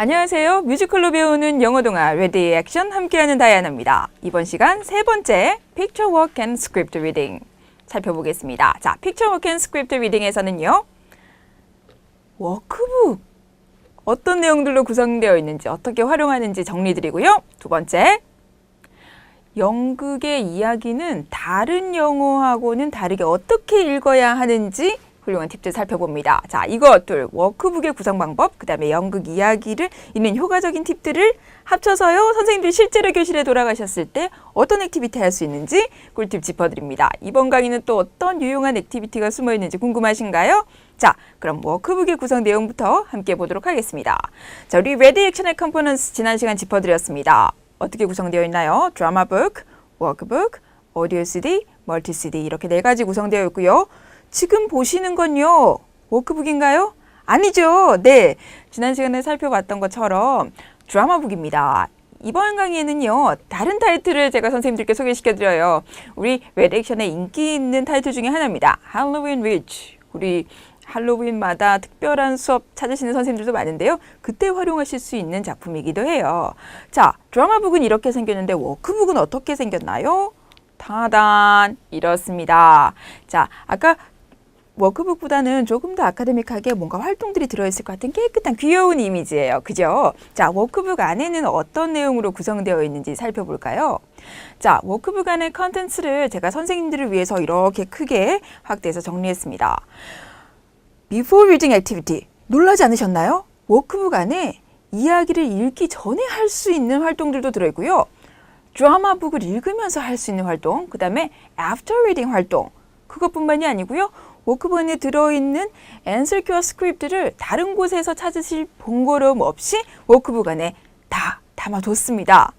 안녕하세요. 뮤지컬로 배우는 영어 동화 레디 액션 함께하는 다이아나입니다. 이번 시간 세 번째 Picture Work and Script Reading 살펴보겠습니다. 자, Picture Work and Script Reading에서는요. 워크북 어떤 내용들로 구성되어 있는지 어떻게 활용하는지 정리드리고요. 두 번째 연극의 이야기는 다른 영어하고는 다르게 어떻게 읽어야 하는지 훌륭한 팁들 살펴봅니다. 자, 이것들 워크북의 구성 방법, 그다음에 연극 이야기를 읽는 효과적인 팁들을 합쳐서요. 선생님들이 실제로 교실에 돌아가셨을 때 어떤 액티비티 할 수 있는지 꿀팁 짚어드립니다. 이번 강의는 또 어떤 유용한 액티비티가 숨어 있는지 궁금하신가요? 자, 그럼 워크북의 구성 내용부터 함께 보도록 하겠습니다. 자, 우리 레디 액션의 컴포넌스 지난 시간 짚어드렸습니다. 어떻게 구성되어 있나요? 드라마북, 워크북, 오디오 CD, 멀티 CD 이렇게 네 가지 구성되어 있고요. 지금 보시는 건요. 워크북인가요? 아니죠. 네. 지난 시간에 살펴봤던 것처럼 드라마북입니다. 이번 강의에는요, 다른 타이틀을 제가 선생님들께 소개시켜 드려요. 우리 레렉션의 인기 있는 타이틀 중에 하나입니다. 할로윈 위치. 우리 할로윈마다 특별한 수업 찾으시는 선생님들도 많은데요. 그때 활용하실 수 있는 작품이기도 해요. 자, 드라마북은 이렇게 생겼는데 워크북은 어떻게 생겼나요? 타단 이렇습니다. 자, 아까 워크북보다는 조금 더 아카데믹하게 뭔가 활동들이 들어있을 것 같은 깨끗한 귀여운 이미지예요. 그죠? 자, 워크북 안에는 어떤 내용으로 구성되어 있는지 살펴볼까요? 자, 워크북 안의 컨텐츠를 제가 선생님들을 위해서 이렇게 크게 확대해서 정리했습니다. Before reading activity. 놀라지 않으셨나요? 워크북 안에 이야기를 읽기 전에 할 수 있는 활동들도 들어있고요. 드라마북을 읽으면서 할 수 있는 활동, 그 다음에 after reading 활동, 그것뿐만이 아니고요. 워크북 안에 들어있는 answer 큐어 스크립트를 다른 곳에서 찾으실 번거로움 없이 워크북 안에 다 담아뒀습니다.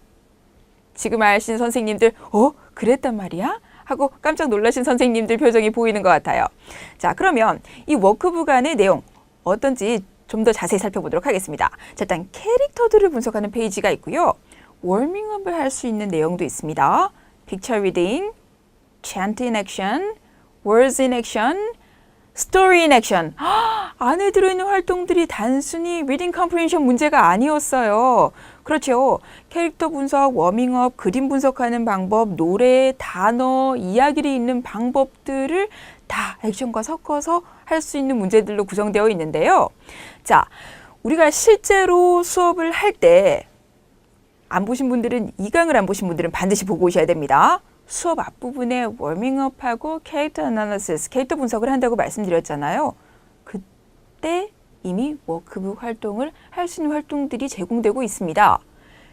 지금 아신 선생님들, 어? 그랬단 말이야? 하고 깜짝 놀라신 선생님들 표정이 보이는 것 같아요. 자, 그러면 이 워크북 안의 내용 어떤지 좀 더 자세히 살펴보도록 하겠습니다. 자, 일단 캐릭터들을 분석하는 페이지가 있고요. 워밍업을 할 수 있는 내용도 있습니다. Picture reading, chant in action, words in action, in action. 헉, 안에 들어있는 활동들이 단순히 reading comprehension 문제가 아니었어요. 그렇죠. 캐릭터 분석, 워밍업, 그림 분석하는 방법, 노래, 단어, 이야기를 읽는 방법들을 다 액션과 섞어서 할 수 있는 문제들로 구성되어 있는데요. 자, 우리가 실제로 수업을 할 때 안 보신 분들은 이 강을 안 보신 분들은 반드시 보고 오셔야 됩니다. 수업 앞부분에 워밍업하고 캐릭터 아나리시스, 캐릭터 분석을 한다고 말씀드렸잖아요. 그때 이미 워크북 활동을 할 수 있는 활동들이 제공되고 있습니다.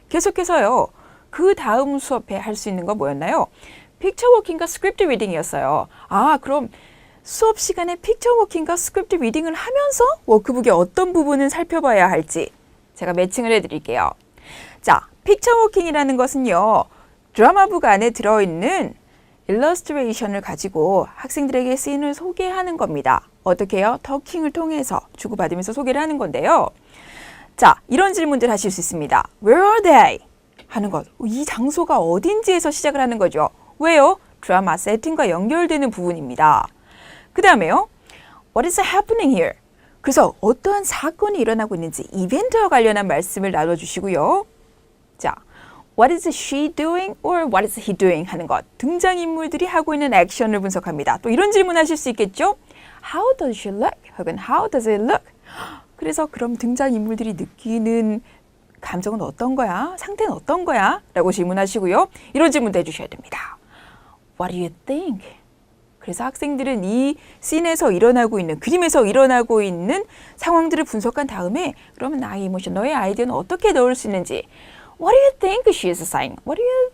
계속해서요. 그 다음 수업에 할 수 있는 거 뭐였나요? 픽처 워킹과 스크립트 리딩이었어요. 아, 그럼 수업 시간에 픽처 워킹과 스크립트 리딩을 하면서 워크북의 어떤 부분을 살펴봐야 할지 제가 매칭을 해 드릴게요. 자, 픽처 워킹이라는 것은요. 드라마북 안에 들어 있는 일러스트레이션을 가지고 학생들에게 씬을 소개하는 겁니다. 어떻게요? 터킹을 통해서 주고받으면서 소개를 하는 건데요. 자, 이런 질문들 하실 수 있습니다. Where are they? 하는 것. 이 장소가 어딘지에서 시작을 하는 거죠. 왜요? 드라마 세팅과 연결되는 부분입니다. 그 다음에요. What is happening here? 그래서 어떠한 사건이 일어나고 있는지 이벤트와 관련한 말씀을 나눠주시고요. 자, What is she doing or what is he doing 하는 것. 등장인물들이 하고 있는 액션을 분석합니다. 또 이런 질문 하실 수 있겠죠? How does she look? 혹은 How does it look? 그래서 그럼 등장인물들이 느끼는 감정은 어떤 거야? 상태는 어떤 거야? 라고 질문하시고요. 이런 질문도 해주셔야 됩니다. What do you think? 그래서 학생들은 이 씬에서 일어나고 있는 그림에서 일어나고 있는 상황들을 분석한 다음에 그러면 나의 이모션, 너의 아이디어는 어떻게 넣을 수 있는지 What do you think she is saying? What do you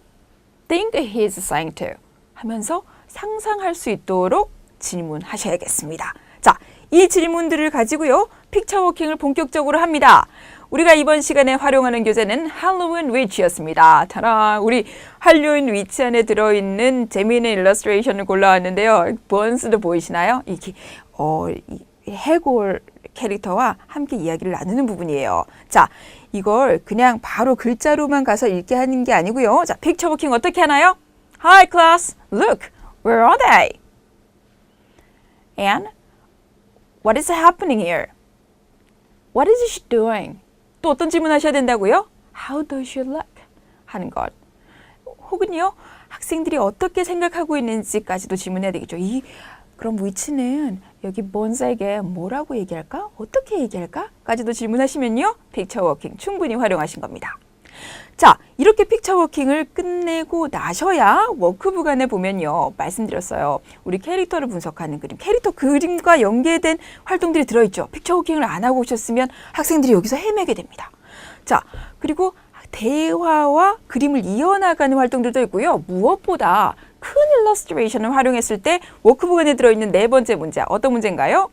think he is saying to? 하면서 상상할 수 있도록 질문하셔야겠습니다. 자, 이 질문들을 가지고요. 픽처 워킹을 본격적으로 합니다. 우리가 이번 시간에 활용하는 교재는 할로윈 위치였습니다. 타라, 우리 할로윈 위치 안에 들어있는 재미있는 일러스트레이션을 골라왔는데요. 번스도 보이시나요? 이게 어, 이 해골 캐릭터와 함께 이야기를 나누는 부분이에요. 자, 이걸 그냥 바로 글자로만 가서 읽게 하는 게 아니고요. 자, 픽처 워킹 어떻게 하나요? Hi class, look, where are they? And what is happening here? What is she doing? 또 어떤 질문 하셔야 된다고요? How does she look? 하는 것. 혹은요, 학생들이 어떻게 생각하고 있는지까지도 질문해야 되겠죠. 이 그럼 위치는 여기 본사에게 뭐라고 얘기할까? 어떻게 얘기할까? 까지도 질문하시면요. 픽처 워킹 충분히 활용하신 겁니다. 자, 이렇게 픽처 워킹을 끝내고 나셔야 워크북 안에 보면요. 말씀드렸어요. 우리 캐릭터를 분석하는 그림, 캐릭터 그림과 연계된 활동들이 들어있죠. 픽처 워킹을 안 하고 오셨으면 학생들이 여기서 헤매게 됩니다. 자, 그리고 대화와 그림을 이어나가는 활동들도 있고요. 무엇보다 큰 일러스트레이션을 활용했을 때 워크북 안에 들어있는 네 번째 문제, 어떤 문제인가요?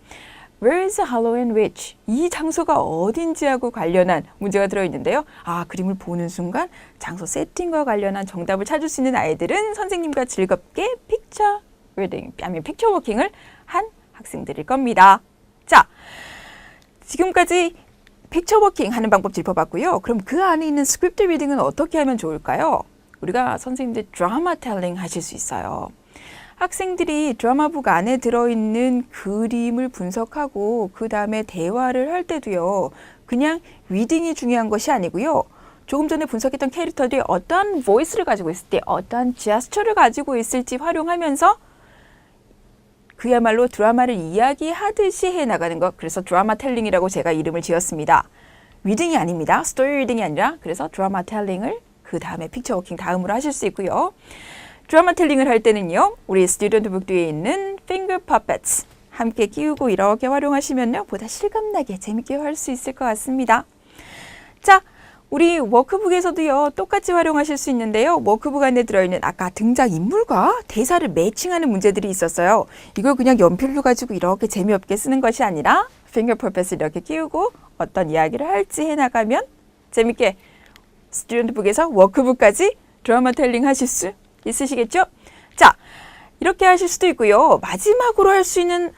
Where is Halloween Witch? 이 장소가 어딘지하고 관련한 문제가 들어있는데요. 아, 그림을 보는 순간 장소 세팅과 관련한 정답을 찾을 수 있는 아이들은 선생님과 즐겁게 픽처 리딩, 아니 픽처 워킹을 한 학생들일 겁니다. 자, 지금까지 픽처 워킹 하는 방법 짚어봤고요. 그럼 그 안에 있는 스크립트 리딩은 어떻게 하면 좋을까요? 우리가 선생님들 드라마 텔링 하실 수 있어요. 학생들이 드라마북 안에 들어있는 그림을 분석하고 그 다음에 대화를 할 때도요. 그냥 리딩이 중요한 것이 아니고요. 조금 전에 분석했던 캐릭터들이 어떠한 보이스를 가지고 있을 때 어떠한 제스처를 가지고 있을지 활용하면서 그야말로 드라마를 이야기하듯이 해나가는 것. 그래서 드라마 텔링이라고 제가 이름을 지었습니다. 리딩이 아닙니다. 스토리 리딩이 아니라 그래서 드라마 텔링을 그 다음에 픽처 워킹 다음으로 하실 수 있고요. 드라마 텔링을 할 때는요. 우리 스튜던트 북 뒤에 있는 finger 함께 끼우고 이렇게 활용하시면요. 보다 실감나게 재밌게 할 수 있을 것 같습니다. 자, 우리 워크북에서도요. 똑같이 활용하실 수 있는데요. 워크북 안에 들어있는 아까 등장 인물과 대사를 매칭하는 문제들이 있었어요. 이걸 그냥 연필로 가지고 이렇게 재미없게 쓰는 것이 아니라 finger puppets을 이렇게 끼우고 어떤 이야기를 할지 해나가면 재밌게 스튜던트북에서 워크북까지 드라마 텔링 하실 수 있으시겠죠? 자, 이렇게 하실 수도 있고요. 마지막으로 할 수 있는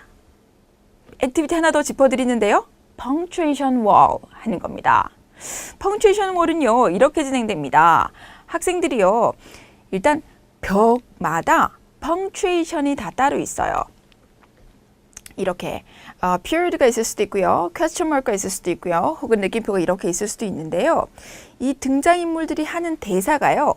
액티비티 하나 더 짚어드리는데요. punctuation wall 하는 겁니다. punctuation wall은요, 이렇게 진행됩니다. 학생들이요, 일단 벽마다 punctuation이 다 따로 있어요. 이렇게 어, period가 있을 수도 있고요, question mark가 있을 수도 있고요, 혹은 느낌표가 이렇게 있을 수도 있는데요. 이 등장인물들이 하는 대사가요,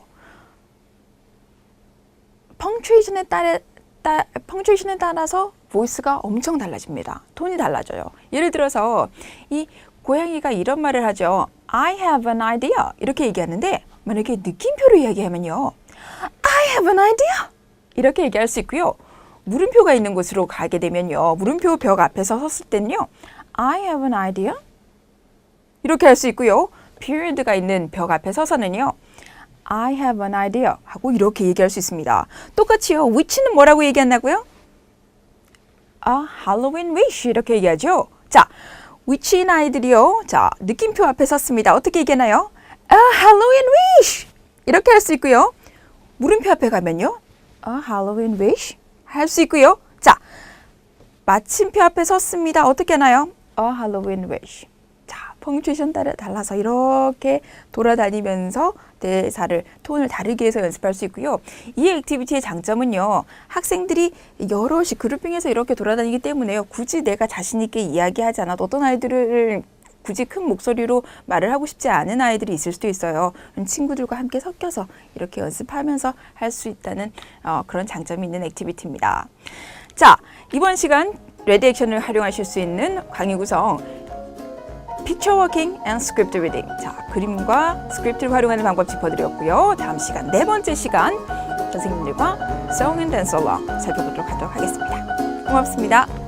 펑츄에이션에 따라 따, 펑츄에이션에 따라서 보이스가 엄청 달라집니다. 톤이 달라져요. 예를 들어서 이 고양이가 이런 말을 하죠. I have an idea 이렇게 얘기하는데 만약에 느낌표로 이야기하면요. I have an idea 이렇게 얘기할 수 있고요. 물음표가 있는 곳으로 가게 되면요. 물음표 벽 앞에서 섰을 때는요. I have an idea 이렇게 할 수 있고요. period가 있는 벽 앞에 서서는요. I have an idea 하고 이렇게 얘기할 수 있습니다. 똑같이요. which는 뭐라고 얘기한다고요? A Halloween wish 이렇게 얘기하죠. 자, which인 아이들이요. 자, 느낌표 앞에 섰습니다. 어떻게 얘기하나요? A Halloween wish 이렇게 할 수 있고요. 물음표 앞에 가면요. A Halloween wish 할 수 있고요. 자, 마침표 앞에 섰습니다. 어떻게 하나요? A Halloween wish. 자, 펑츄에이션 따라 달라서 이렇게 돌아다니면서 대사를 톤을 다르게 해서 연습할 수 있고요. 이 액티비티의 장점은요. 학생들이 여럿이 그룹핑해서 이렇게 돌아다니기 때문에요. 굳이 내가 자신 있게 이야기하지 않아도 어떤 아이들을 굳이 큰 목소리로 말을 하고 싶지 않은 아이들이 있을 수도 있어요. 친구들과 함께 섞여서 이렇게 연습하면서 할 수 있다는 어, 그런 장점이 있는 액티비티입니다. 자, 이번 시간 레드 액션을 활용하실 수 있는 강의 구성 피처 워킹 앤 스크립트 리딩. 자, 그림과 스크립트를 활용하는 방법 짚어드렸고요. 다음 시간 네 번째 시간 선생님들과 Song and Dance Along 살펴보도록 하도록 하겠습니다. 고맙습니다.